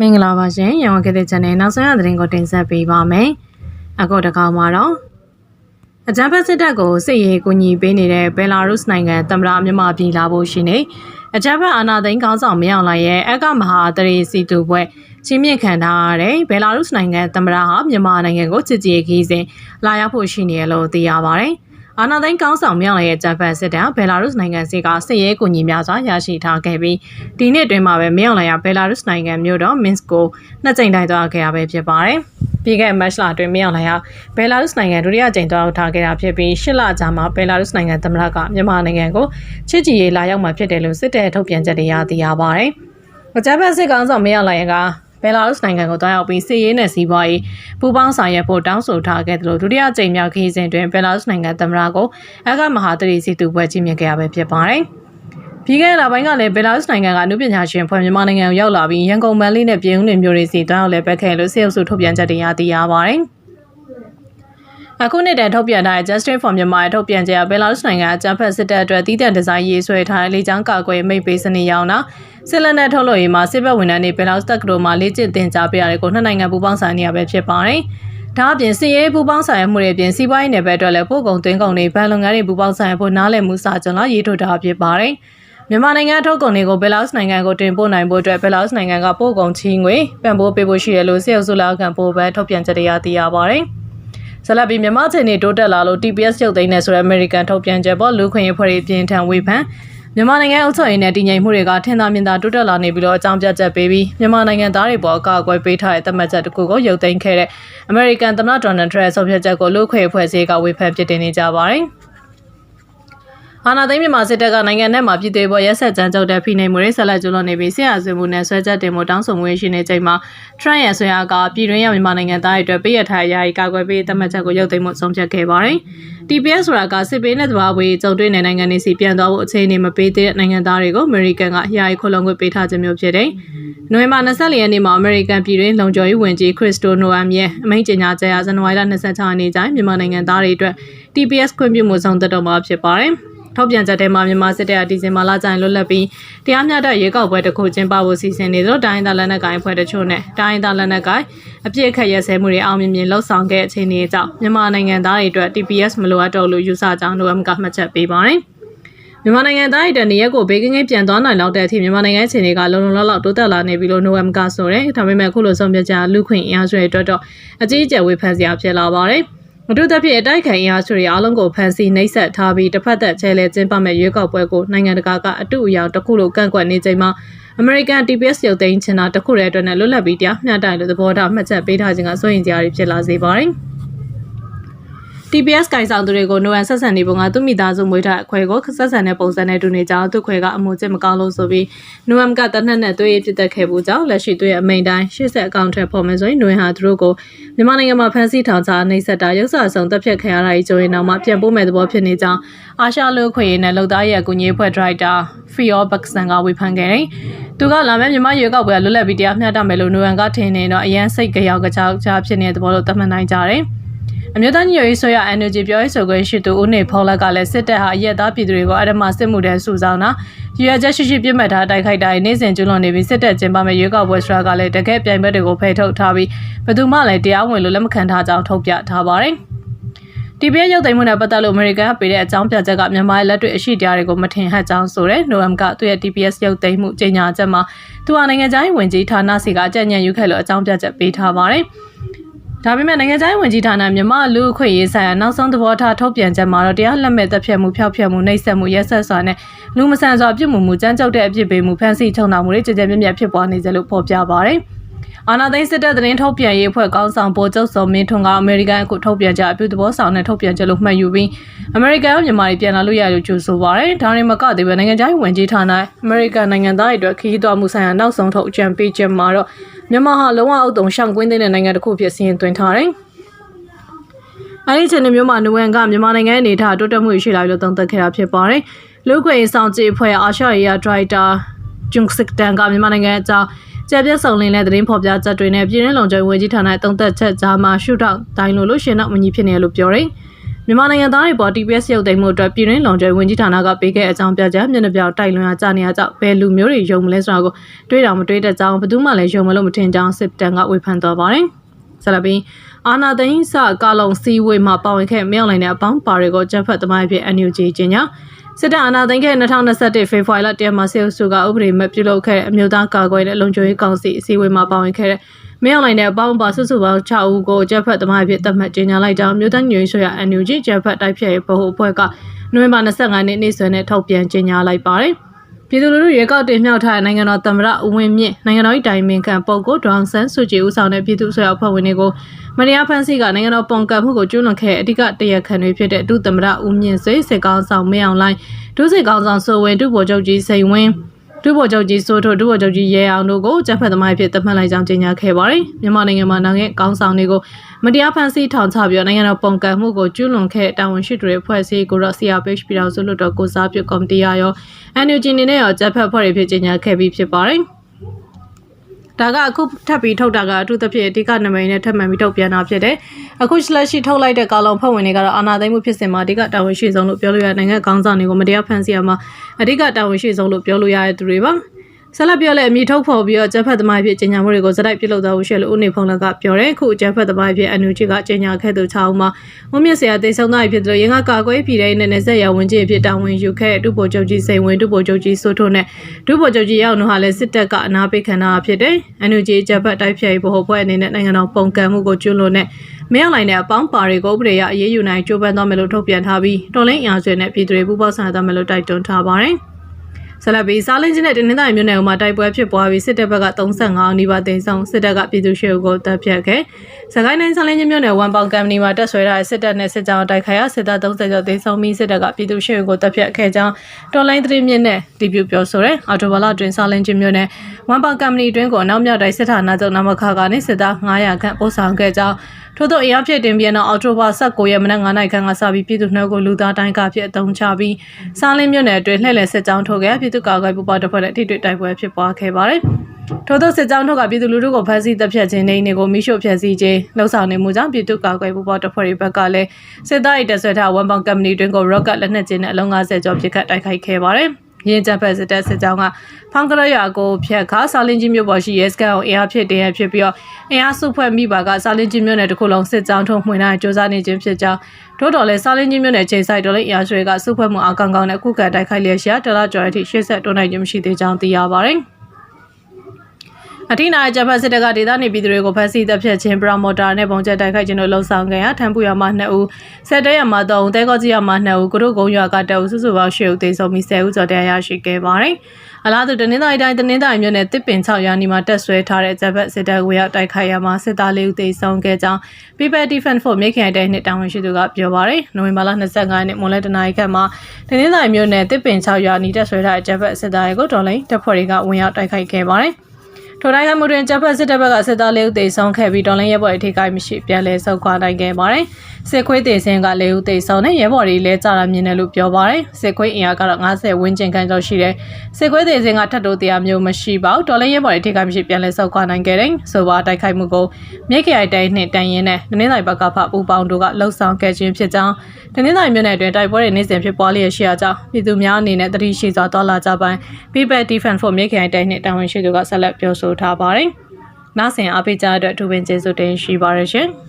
မင်္ဂလာပါရှင်ရန်ကုန်ကတဲ့ channel နောက်ဆုံးရသတင်းကိုတင်ဆက်ပေးပါမယ်အခုတကောင်မှာတော့အကြမ်းဖက်စစ်တပ်ကိုစစ်ရေးကူညီပေးနေတဲ့ဘယ်လာရုစ်နိုင်ငံသမ္မတမြန်မာပြည်လာဖို့ရှိနေအကြမ်းဖက်အာဏာသိမ်းခေါင်းဆောင်မရောက်လာရဲ့အကမဟာတရီစီတူဘွဲ့ချင်းမြင့်ခံထားရတဲ့ဘယ်လာရုစ်နိုင်ငံသမ္မတဟာမြန်မာနိုင်ငံကိုချစ်ကြည်ခီးစဉ်လာရောက်ဖို့ရှိနေရလို့သိရပါတယ် အာနာသိန်းကောင်းဆောင်မြောက်ရဲ့ဂျပန်စစ်တပ်ဘယ်လာရုစ်နိုင်ငံစီကစစ်ရေးကူညီများစွာရရှိထားခဲ့ပြီးဒီနှစ်တွင်မှာပဲမြောက်လာရဘယ်လာရုစ်နိုင်ငံမြို့တော်မင်စကိုနှစ်ကြိမ်တိုင်သွားခဲ့ရပဲဖြစ်ပါတယ်။ပြီးခဲ့တဲ့မတ်လအတွင်းမြောက်လာရဘယ်လာရုစ်နိုင်ငံဒုတိယကြိမ်သွားထားခဲ့တာဖြစ်ပြီးရှစ်လကြာမှာဘယ်လာရုစ်နိုင်ငံသမ္မတကမြန်မာနိုင်ငံကိုချစ်ကြည်ရေးလာရောက်မှာဖြစ်တယ်လို့စစ်တပ်ထုတ်ပြန်ချက်တွေရသိရပါတယ်။ဂျပန်စစ်ကောင်ဆောင်မြောက်လာရက ဘယ်လာရုစ်နိုင်ငံကိုတွားရောက်ပြီးစစ်ရေးနဲ့စီးပွားရေးပူးပေါင်းဆောင်ရွက်ဖို့တောင်းဆိုထားခဲ့တယ်လို့ဒုတိယကြိမ်မြောက်ခရီးစဉ်တွင်ဘယ်လာရုစ်နိုင်ငံသမ္မတကိုအကမဟာတရီစီတူပွဲကြီးမြင်ခဲ့ရပဲဖြစ်ပါတယ်။ပြီးခဲ့တဲ့လပိုင်းကလည်းဘယ်လာရုစ်နိုင်ငံကအမှုပညာရှင်ဖွဲ့မြန်မာနိုင်ငံကိုရောက်လာပြီးရန်ကုန်မန္တလေးနဲ့ပြည်ဦးလွင်မြို့တွေစီတွားရောက်လဲပတ်ခဲ့လို့စေအုပ်စုထုတ်ပြန်ချက်တွေရသိရပါတယ်။ အခုနှစ်တည်းထုတ်ပြန်တဲ့ Justice for Myanmar ထုတ်ပြန်ချက်အဘယ်လာရုစ်နိုင်ငံအကြမ်းဖက်စစ်တပ်အတွက်တည်တံ့ဒီဇိုင်းရေးဆွဲထားတဲ့လေကြောင်းကာကွယ်မိတ်ပေးစနစ်ရောင်းတာစစ်လက်နက်ထုတ်လုပ်ရေးမှာစစ်ဘက်ဝန်ထမ်းတွေဘယ်လာရုစ်တက္ကသိုလ်မှာလေ့ကျင့်သင်ကြားပေးရတယ်ကိုနှစ်နိုင်ငံပူးပေါင်းဆိုင်နေရပဲဖြစ်ပါတယ်။ဒါအပြင်စီရေးပူပေါင်းဆိုင်ရမှုတွေအပြင်စီးပွားရေးနယ်ပယ်အတွက်လည်းပို့ကုန်သွင်းကုန်တွေဗန်လုပ်ငန်းတွေပူပေါင်းဆိုင်ဖို့နားလည်မှုစာချုပ်လာရေးထုတ်တာဖြစ်ပါတယ်။မြန်မာနိုင်ငံထုတ်ကုန်တွေကိုဘယ်လာရုစ်နိုင်ငံကိုတင်ပို့နိုင်ဖို့အတွက်ဘယ်လာရုစ်နိုင်ငံကပို့ကုန်ချီးငွေပံ့ပိုးပေးဖို့ရှိတယ်လို့စေအုပ်စုလက်အောက်ခံပို့ပန်ထုတ်ပြန်ချက်တွေရသိရပါတယ်။ ဇလပီမြန်မာချိန်နေတိုးတက်လာလို့ TPS ရုပ်သိမ်းနေဆိုတဲ့ American ထုတ်ပြန်ချက်ပေါ်လူခွင့်ရေးဖွဲ့ရေးပြင်ထန်ဝေဖန်မြန်မာနိုင်ငံအုပ်ချုပ်ရေးနဲ့တည်ငြိမ်မှုတွေကထင်သာမြင်သာတိုးတက်လာနေပြီးတော့အကြောင်းပြချက်ပေးပြီးမြန်မာနိုင်ငံသားတွေပေါ်အကာအကွယ်ပေးထားတဲ့သတ်မှတ်ချက်တစ်ခုကိုရုပ်သိမ်းခဲ့တဲ့ American သမ္မတ Donald Trump ဆုံးဖြတ်ချက်ကိုလူခွင့်ရေးဖွဲ့စည်းကဝေဖန်ပြစ်တင်နေကြပါတယ်။ အာနာသိမ်းမြန်မာစစ်တပ်ကနိုင်ငံထဲမှာပြည်သေးပေါ်ရက်ဆက်ကြမ်းကြုတ်တဲ့ဖိနှိပ်မှုတွေဆက်လက်ကျူးလွန်နေပြီးဆရာဆွေမှုနဲ့ဆွဲချက်တင်မှုတောင်းဆိုမှုရှိနေချိန်မှာ Trump ရဲ့ဆွေအားကပြည်တွင်းရောက်မြန်မာနိုင်ငံသားတွေအတွက်ပြည်ရထားရာကြီးကာကွယ်ပေးသတ်မှတ်ချက်ကိုရုပ်သိမ်းမှုဆုံးဖြတ်ခဲ့ပါတယ်။ TPS ဆိုတာကစစ်ပေးနဲ့တဘာဝေးကြုံတွေ့နေနိုင်ငံတွေစီပြန်သွားဖို့အခြေအနေမပေးသေးတဲ့နိုင်ငံသားတွေကို American ကယာယီခုလုံခွင့်ပေးထားခြင်းမျိုးဖြစ်တယ်။နိုဝင်ဘာ24ရက်နေ့မှာ American ပြည်တွင်းလုံခြုံရေးဝန်ကြီး Christo Noam ရဲ့အမိန့်ကြေညာချက်အရဇန်နဝါရီလ26ရက်နေ့ကျရင်မြန်မာနိုင်ငံသားတွေအတွက် TPS ခွင့်ပြုမှုဆုံးသက်တော်မှာဖြစ်ပါတယ်။ ထုတ်ပြန်ချက်ထဲမှာမြန်မာစစ်တပ်အဒီဇင်ဘာလကျရင်လွတ်လပ်ပြီးတရားမျှတရေကောက်ပွဲတစ်ခုကျင်းပဖို့စီစဉ်နေသလိုတိုင်းဒေသလက်နက်ကိုင်အဖွဲ့တချို့နဲ့တိုင်းဒေသလက်နက်ကိုင်အပြစ်အခက်ရဲဆဲမှုတွေအောင်မြင်မြင်လှုပ်ဆောင်ခဲ့အခြေအနေကြောင့်မြန်မာနိုင်ငံသားတွေအတွက် TPS မလိုအပ်တော့လို့ယူဆကြောင်းနိုဝမ်ကမှတ်ချက်ပေးပါတယ်မြန်မာနိုင်ငံသားတွေတနေရက်ကိုဘေးကင်းကင်းပြန်သွားနိုင်လောက်တဲ့အထိမြန်မာနိုင်ငံအခြေအနေကလုံလုံလောက်လောက်တိုးတက်လာနေပြီလို့နိုဝမ်ကဆိုတယ်။ဒါပေမဲ့အခုလိုဆုံးဖြတ်ချက်လူခွင့်အင်အားစုတွေအတွက်တော့အကြီးအကျယ်ဝေဖန်စရာဖြစ်လာပါတယ်။မ တူသဖြင့်အတိုက်ခံအင်အားစုတွေအားလုံးကိုဖမ်းဆီးနှိပ်စက်ထားပြီးတစ်ဖက်သက်ချဲလဲကျင်းပမဲ့ရွေးကောက်ပွဲကိုနိုင်ငံတကာကအတူအယောင်တစ်ခုလိုကန့်ကွက်နေချိန်မှာ American TPS ရုပ်သိမ်းချင်တာတခုတည်းအတွက်နဲ့လွတ်လပ်ပြီးတရားမျှတတယ်လို့သဘောထားမှတ်ချက်ပေးထားခြင်းကစိုးရင်ကြားတွေဖြစ်လာစေပါတယ်။ TPS ကင်ဆောင်သူတွေကိုနိုဝမ်ဆက်ဆန်နေပုံကသူ့မိသားစုမွေးထားအခွဲကိုဆက်ဆန်တဲ့ပုံစံနဲ့တူနေကြောင်းသူ့ခွဲကအမှုချက်မကောင်းလို့ဆိုပြီးနိုဝမ်ကတနက်နဲ့သွေးရပြစ်တက်ခဲ့ဖို့ကြောင့်လက်ရှိသွေးရအမိန်တိုင်းရှေ့ဆက်အကောင့်ထဲပေါ်မယ်ဆိုရင်နိုဝမ်ဟာသူတို့ကိုမြန်မာနိုင်ငံမှာဖမ်းဆီးထောင်ချနှိပ်စက်တာရုပ်စာဆောင်တပ်ဖြတ်ခံရတာကြီးကြိုရင်တော့မှပြန်ပို့မဲ့သဘောဖြစ်နေကြောင်းအာရှလူခွေရနဲ့လုံသားရဲ့အကူအညီအဖွဲ့ဒရိုက်တာဖီယောဘက်ဆန်ကဝေဖန်ခဲ့တယ်။သူကလာမယ့်မြန်မာရွေးကောက်ပွဲလွတ်လပ်ပြီးတရားမျှတမယ်လို့နိုဝမ်ကထင်နေတော့အရန်စိတ်ကြောက်ကြောက်ကြဖြစ်နေတဲ့သဘောလို့သတ်မှတ်နိုင်ကြတယ်။ အမျိုးသားညီညွတ်ရေးဆိုရ NUG ပြောရေးဆိုခွင့်ရှိသူဦးနေဖောလက်ကလည်းစစ်တပ်ဟာအရက်သားပြည်သူတွေကိုအဓမ္မစစ်မှုတန်းစုဆောင်တာရွေချက်ရှိရှိပြစ်မှတ်ထားတိုက်ခိုက်တာနေစဉ်ကျွလွန်နေပြီးစစ်တပ်ကျင်းပမဲ့ရွေးကောက်ပွဲစရာကလည်းတကယ်ပြိုင်ဘက်တွေကိုဖယ်ထုတ်ထားပြီးဘယ်သူမှလည်းတရားဝင်လို့လက်မခံထားကြောင်းထုတ်ပြထားပါတယ်။ TPS ရုပ်သိမ်းမှုနဲ့ပတ်သက်လို့အမေရိကန်ကပေးတဲ့အကြောင်းပြချက်ကမြန်မာရဲ့လက်တွေ့အရှိတရားတွေကိုမထင်ဟပ်ကြောင်းဆိုတဲ့နိုအမ်ကသူ့ရဲ့ TPS ရုပ်သိမ်းမှုကြေညာချက်မှာသူဟာနိုင်ငံခြားရေးဝန်ကြီးဌာနစီကအကြံဉာဏ်ယူခဲ့လို့အကြောင်းပြချက်ပေးထားပါတယ်။ ဒါပေမဲ့နိုင်ငံခြားရေးဝန်ကြီးဌာနမြန်မာလူအခွင့်ရေးဆိုင်ရာနောက်ဆုံးသဘောထားထုတ်ပြန်ချက်မှာတော့တရားလက်မဲ့တပ်ဖြတ်မှုဖျောက်ဖျက်မှုနှိပ်စက်မှုရက်ဆက်စွာနဲ့လူမဆန်စွာပြုမှုမှုကြမ်းကြုတ်တဲ့အဖြစ်ပေးမှုဖမ်းဆီးချုံနှောင်မှုတွေကြကြပြန့်ပြန့်ဖြစ်ပွားနေကြလို့ဖော်ပြပါရယ် အာနာသိန်းစစ်တပ်သတင်းထုတ်ပြန်ရေးအဖွဲ့ကောင်းဆောင်ဗိုလ်ချုပ်စောမင်းထွန်းကအမေရိကန်အခုထုတ်ပြန်ကြအပြုသဘောဆောင်တဲ့ထုတ်ပြန်ချက်လို့မှတ်ယူပြီးအမေရိကန်ရောမြန်မာတွေပြန်လာလို့ရလို့ကြိုးဆိုပါရယ်ဒါရင်မကသေးပဲနိုင်ငံခြားရေးဝန်ကြီးဌာနအမေရိကန်နိုင်ငံသားတွေအတွက်ခရီးသွားမှုဆိုင်ရာနောက်ဆုံးထုတ်အကြံပေးချက်မှာတော့မြန်မာဟာလုံးဝအုပ်တုံရှောင်ကွင်းတဲ့နိုင်ငံတစ်ခုဖြစ်စီရင်သွင်းထားတယ်အဲဒီချိန်မျိုးမှာနဝန်ကမြန်မာနိုင်ငံအနေထားတိုးတက်မှုရှိလာပြီလို့သုံးသပ်ခဲ့တာဖြစ်ပါတယ်။လူ့ခွင့်ရေးဆောင်ကြည့်အဖွဲ့အာရှရေးရာဒရိုက်တာဂျွန်စစ်တန်ကမြန်မာနိုင်ငံအကြောင်း ကျပြဆောင်လင်းတဲ့သတင်းဖော်ပြချက်တွေနဲ့ပြည်ရင်းလုံခြုံရေးဝန်ကြီးဌာနသုံးသက်ချက်ကြားမှာရှုထောက်တိုင်းလို့လို့ရှင်တော့မကြီးဖြစ်နေလို့ပြောတယ်။မြန်မာနိုင်ငံသားတွေပေါ် TPS ရုပ်သိမ်းမှုအတွက်ပြည်တွင်းလုံခြုံရေးဝန်ကြီးဌာနကပေးခဲ့အကြောင်းပြချက်မျက်နှာပြောက်တိုက်လွန်ရကြနေရကြောင်းဘယ်လူမျိုးတွေယုံမလဲဆိုတာကိုတွေးတော်မတွေးတတ်ကြောင်းဘယ်သူမှလည်းယုံမလို့မထင်ကြောင်းစစ်တမ်းကဝေဖန်သွားပါတယ်။ဆက်လက်ပြီးအာနာသိန်းစကာလုံစီဝေမှာပါဝင်ခဲ့မြောက်လိုက်တဲ့အပေါင်းပါတွေကိုဂျက်ဖတ်သမိုင်းဖြစ် NUG ကျင်းညာ စစ်တပ်အာဏာသိမ်းခဲ့2021ဖေဖော်ဝါရီလတရက်မှာဆေးအုပ်စုကဥပဒေမဲ့ပြုလုပ်ခဲ့တဲ့အမျိုးသားကာကွယ်တဲ့လုံခြုံရေးကောင်စီအစည်းအဝေးမှာပါဝင်ခဲ့တဲ့မင်းအောင်လှိုင်တဲ့အပေါင်းပါစုစုပေါင်း6ဦးကိုဂျက်ဖတ်သမားဖြစ်သတ်မှတ်ကြေညာလိုက်ကြောင်းမြို့သားညွှန်ဆိုရ NUG ဂျက်ဖတ်တိုက်ဖြတ်ရေးဗဟိုအဖွဲ့ကနိုဝင်ဘာ25ရက်နေ့စွဲနဲ့ထုတ်ပြန်ကြေညာလိုက်ပါတယ်။ ပြည်သူလူထုရေကောက်တင်မြှောက်ထားတဲ့နိုင်ငံတော်သမ္မတဦးဝင်းမြင့်နိုင်ငံတော်၏တိုင်ပင်ခံပုဂ္ဂိုလ်ဒေါအောင်ဆန်းစုကြည်ဦးဆောင်တဲ့ပြည်သူ့ဆွေအဖွဲ့ဝင်တွေကိုမတရားဖန်ဆီးကနိုင်ငံတော်ပုံကံမှုကိုကျူးလွန်ခဲ့အဓိကတရားခံတွေဖြစ်တဲ့ဒုသမ္မတဦးမြင့်ဆွေစစ်ကောင်ဆောင်မင်းအောင်လှိုင်ဒုစစ်ကောင်ဆောင်ဆိုဝင်ဒုဗိုလ်ချုပ်ကြီးစိန်ဝင်း ဒုဗိုလ်ချုပ်ကြီးစိုးထိုဒုဗိုလ်ချုပ်ကြီးရဲအောင်တို့ကိုတပ်ဖက်သမားဖြစ်သတ်မှတ်လိုက်ကြောင်းကြေညာခဲ့ပါတယ်။မြန်မာနိုင်ငံမှာနိုင်ငံကောင်းဆောင်တွေကိုမတရားဖန်ဆီးထောင်ချပြီးနိုင်ငံတော်ပုံကံမှုကိုကျူးလွန်ခဲ့တာဝန်ရှိသူတွေဖွဲ့စည်းကိုတော့ CRPH ပြည်တော်စုလွှတ်တော်ကိုစားပြုကော်မတီရော NUG အနေနဲ့ရောတပ်ဖက်ဖွဲ့တွေဖြစ်ကြေညာခဲ့ပြီးဖြစ်ပါတယ်။ ဒါကအခုထပ်ပြီးထုတ်တာကအထူးသဖြင့်အဓိကနမိတ်နဲ့ထပ်မံပြီးထုတ်ပြန်တာဖြစ်တယ်။အခုလက်ရှိထုတ်လိုက်တဲ့ကာလုံဖွဲ့ဝင်တွေကတော့အာဏာသိမ်းမှုဖြစ်စဉ်မှာအဓိကတာဝန်ရှိဆုံးလို့ပြောလို့ရတဲ့နိုင်ငံကောင်းဆောင်တွေကိုမတရားဖန်ဆီးရမှာအဓိကတာဝန်ရှိဆုံးလို့ပြောလို့ရတဲ့သူတွေပါ။ ဆက်လက်ပြောလဲအမိထုတ်ဖော်ပြီးတော့ဂျက်ဖက်သမားဖြစ်ကျညာမှုတွေကိုစတိုက်ပြုလုပ်သွားဖို့ရှိလို့ဦးနေဖုံးလကပြောတယ်ခုဂျက်ဖက်သမားဖြစ်အန်ယူဂျီကကျညာခဲ့သူ6ဦးမှာဝင်းမြင့်ဆရာတိတ်ဆုံးသားဖြစ်တယ်ရင်းကကာကွယ်ပြည်တဲ့နဲ့နဲ့ဆက်ရဝင်ကြီးဖြစ်တာဝန်ယူခဲ့ဒုဗိုလ်ချုပ်ကြီးစိန်ဝင်ဒုဗိုလ်ချုပ်ကြီးစိုးထိုးနဲ့ဒုဗိုလ်ချုပ်ကြီးရောက်နုဟာလည်းစစ်တပ်ကအနာပိတ်ခံတာဖြစ်တယ်အန်ယူဂျီဂျက်ဖက်တိုက်ဖြတ်ရေးဗဟိုဖွဲ့အနေနဲ့နိုင်ငံတော်ပုံကံမှုကိုကျွလွန်တဲ့မင်းအောင်လိုင်တဲ့အပေါင်းပါတွေကိုဥပဒေရအရေးယူနိုင်ကြိုးပမ်းသွားမယ်လို့ထုတ်ပြန်ထားပြီးတော်လိုင်းအင်အားစုနဲ့ပြည်သူတွေပူးပေါင်းဆောင်ရွက်သွားမယ်လို့တိုက်တွန်းထားပါတယ်။ ဆလဘီစားလင်းချင်းနဲ့တင်းနှင်းတိုင်းမြို့နယ်မှာတိုက်ပွဲဖြစ်ပွားပြီးစစ်တပ်ဘက်က35ဦးနီးပါးတင်ဆောင်စစ်တပ်ကပြည်သူ့ရှေ့ကိုတပ်ဖြတ်ခဲ့။စကိုင်းတိုင်းစားလင်းချင်းမြို့နယ်ဝန်ပေါင်ကမ်ပဏီမှာတက်ဆွဲထားတဲ့စစ်တပ်နဲ့စစ်ကြောင်းတိုက်ခိုက်ရစစ်သား30ကျော်တင်ဆောင်ပြီးစစ်တပ်ကပြည်သူ့ရှေ့ကိုတပ်ဖြတ်ခဲ့ကြောင်းတော်လိုင်းသတင်းမြင့်နဲ့တီးပြပြောဆိုရဲအော်တိုဘာလတွင်စားလင်းချင်းမြို့နယ်ဝန်ပေါင်ကမ်ပဏီတွင်ကိုအနောက်မြောက်တိုင်းစစ်ဌာနချုပ်နမခကနေစစ်သား900ခန့်ပို့ဆောင်ခဲ့ကြောင်းထို့သောအင်အားဖြစ်တင်ပြန်တော့အော်တိုဘာ19ရက်မနက်9:00နာရီခန့်ကစပြီးပြည်သူ့နှုတ်ကိုလူသားတိုင်းကဖြစ်အုံချပြီးစားလင်းမြို့နယ်အတွင်းလှည့်လည်စစ်ကြောင်းထုတ်ခဲ့ပြည်သူ့ကာကွယ်ပူပေါင်းတပ်ဖွဲ့နဲ့ထိတွေ့တိုက်ပွဲဖြစ်ပွားခဲ့ပါတယ်။ထို့သောစစ်ကြောင်းထုတ်ကပြည်သူလူထုကိုဖမ်းဆီးတပ်ဖြတ်ခြင်းနေနေကိုမိရှို့ဖျက်ဆီးခြင်းလှုံ့ဆော်နေမှုကြောင့်ပြည်သူ့ကာကွယ်ပူပေါင်းတပ်ဖွဲ့တွေဘက်ကလည်းစစ်သားတွေတပ်ဆွဲထားဝန်ပေါင်ကမ်ပဏီတွင်ကို rocket လက်နက်ချင်းနဲ့အလုံး50ကျော်ပစ်ခတ်တိုက်ခိုက်ခဲ့ပါတယ်။ ရင်းကြဖက်စစ်တပ်စစ်ကြောင်းကဖောင်ကရရွာကိုဖျက်ခါစာလင်းကြီးမြို့ပေါ်ရှိရဲစကန်ကိုအင်အားဖြစ်တင်ရဖြစ်ပြီးတော့အင်အားစုဖွဲ့မိပါကစာလင်းကြီးမြို့နယ်တစ်ခုလုံးစစ်ကြောင်းထုံမှွင်နိုင်စ조사နေခြင်းဖြစ်ကြောင်းထို့တော်လဲစာလင်းကြီးမြို့နယ်ချိန်ဆိုင်တော်လေးအင်အားစုတွေကစုဖွဲ့မှုအကောင်ကောင်နဲ့ခုခံတိုက်ခိုက်လျက်ရှိဒေါ်လာကျော်အထိရှေ့ဆက်တွန်းနိုင်ခြင်းမရှိသေးကြောင်းသိရပါတယ်။ အထိနာဂျပန်စစ်တပ်ကဒေသနေပြည်သူတွေကိုဖမ်းဆီးတပ်ဖြတ်ခြင်းပရမော်တာနဲ့ပုံကျက်တိုက်ခိုက်ခြင်းတို့လှုံ့ဆော်ခဲ့ရာထံပူရမှာ2ဦးဆက်တဲရမှာ3ဦးတဲကောကြီးရမှာ2ဦးကုတို့ကုန်းရွာကတအုပ်စုစုပေါင်း10ဦးသေဆုံးပြီး10ဦးကျော်တရားရရှိခဲ့ပါတယ်။အလားတူတနင်္သာရီတိုင်းတနင်္သာရီမြို့နယ်တစ်ပင်6ရာနီမှာတက်ဆွဲထားတဲ့ဂျပန်စစ်တပ်ကိုရောက်တိုက်ခိုက်ရမှာစစ်သား၄ဦးသေဆုံးခဲ့ကြောင်း People Defense Force မြေခင်တိုင်းနှစ်တာဝန်ရှိသူကပြောပါတယ်။နိုဝင်ဘာလ25ရက်နေ့မွန်လဲတနာရီခန့်မှာတနင်္သာရီမြို့နယ်တစ်ပင်6ရာနီတက်ဆွဲထားတဲ့ဂျပန်စစ်သားတွေကိုတော်လိုင်းတပ်ဖွဲ့တွေကဝင်ရောက်တိုက်ခိုက်ခဲ့ပါတယ်။ ထိုတိုင်းကမှုတွင်ဂျပန်စစ်တပ်ဘက်ကစစ်သားလေးဦးသေဆုံးခဲ့ပြီးတော်လိုင်းရဲဘော်အထိကိမရှိပြန်လဲဆုတ်ခွာနိုင်ခဲ့ပါတယ်။စစ်ခွေးသေစင်ကလေးဦးသေဆုံးနဲ့ရဲဘော်တွေလည်းကြာလာမြင်တယ်လို့ပြောပါတယ်။စစ်ခွေးအင်အားကတော့90ဝန်းကျင်ခန့်ကျော်ရှိတယ်။စစ်ခွေးသေစင်ကထပ်တိုးတရားမျိုးမရှိပါဘူး။တော်လိုင်းရဲဘော်အထိကိမရှိပြန်လဲဆုတ်ခွာနိုင်ခဲ့တယ်။ဆိုပါတိုက်ခိုက်မှုကိုမြစ်ခရိုင်တိုင်းနှင့်တန်ရင်နဲ့နင်းနိုင်ဘက်ကဖပူပေါင်းတို့ကလှုပ်ဆောင်ခဲ့ခြင်းဖြစ်ကြောင်းတနင်္သာရီမြို့နယ်အတွင်းတိုက်ပွဲတွေနေ့စဉ်ဖြစ်ပွားလျက်ရှိရာကြောင်းပြည်သူများအနေနဲ့တတိရှိစွာတော်လာကြပိုင်း People Defense for မြေခိုင်တိုင်းနှင့်တာဝန်ရှိသူကဆက်လက်ပြောဆိုထားပါတယ်။နောက်ဆင်အားပေးကြတဲ့အတွက်အထူးပင်ကျေးဇူးတင်ရှိပါရရှင်။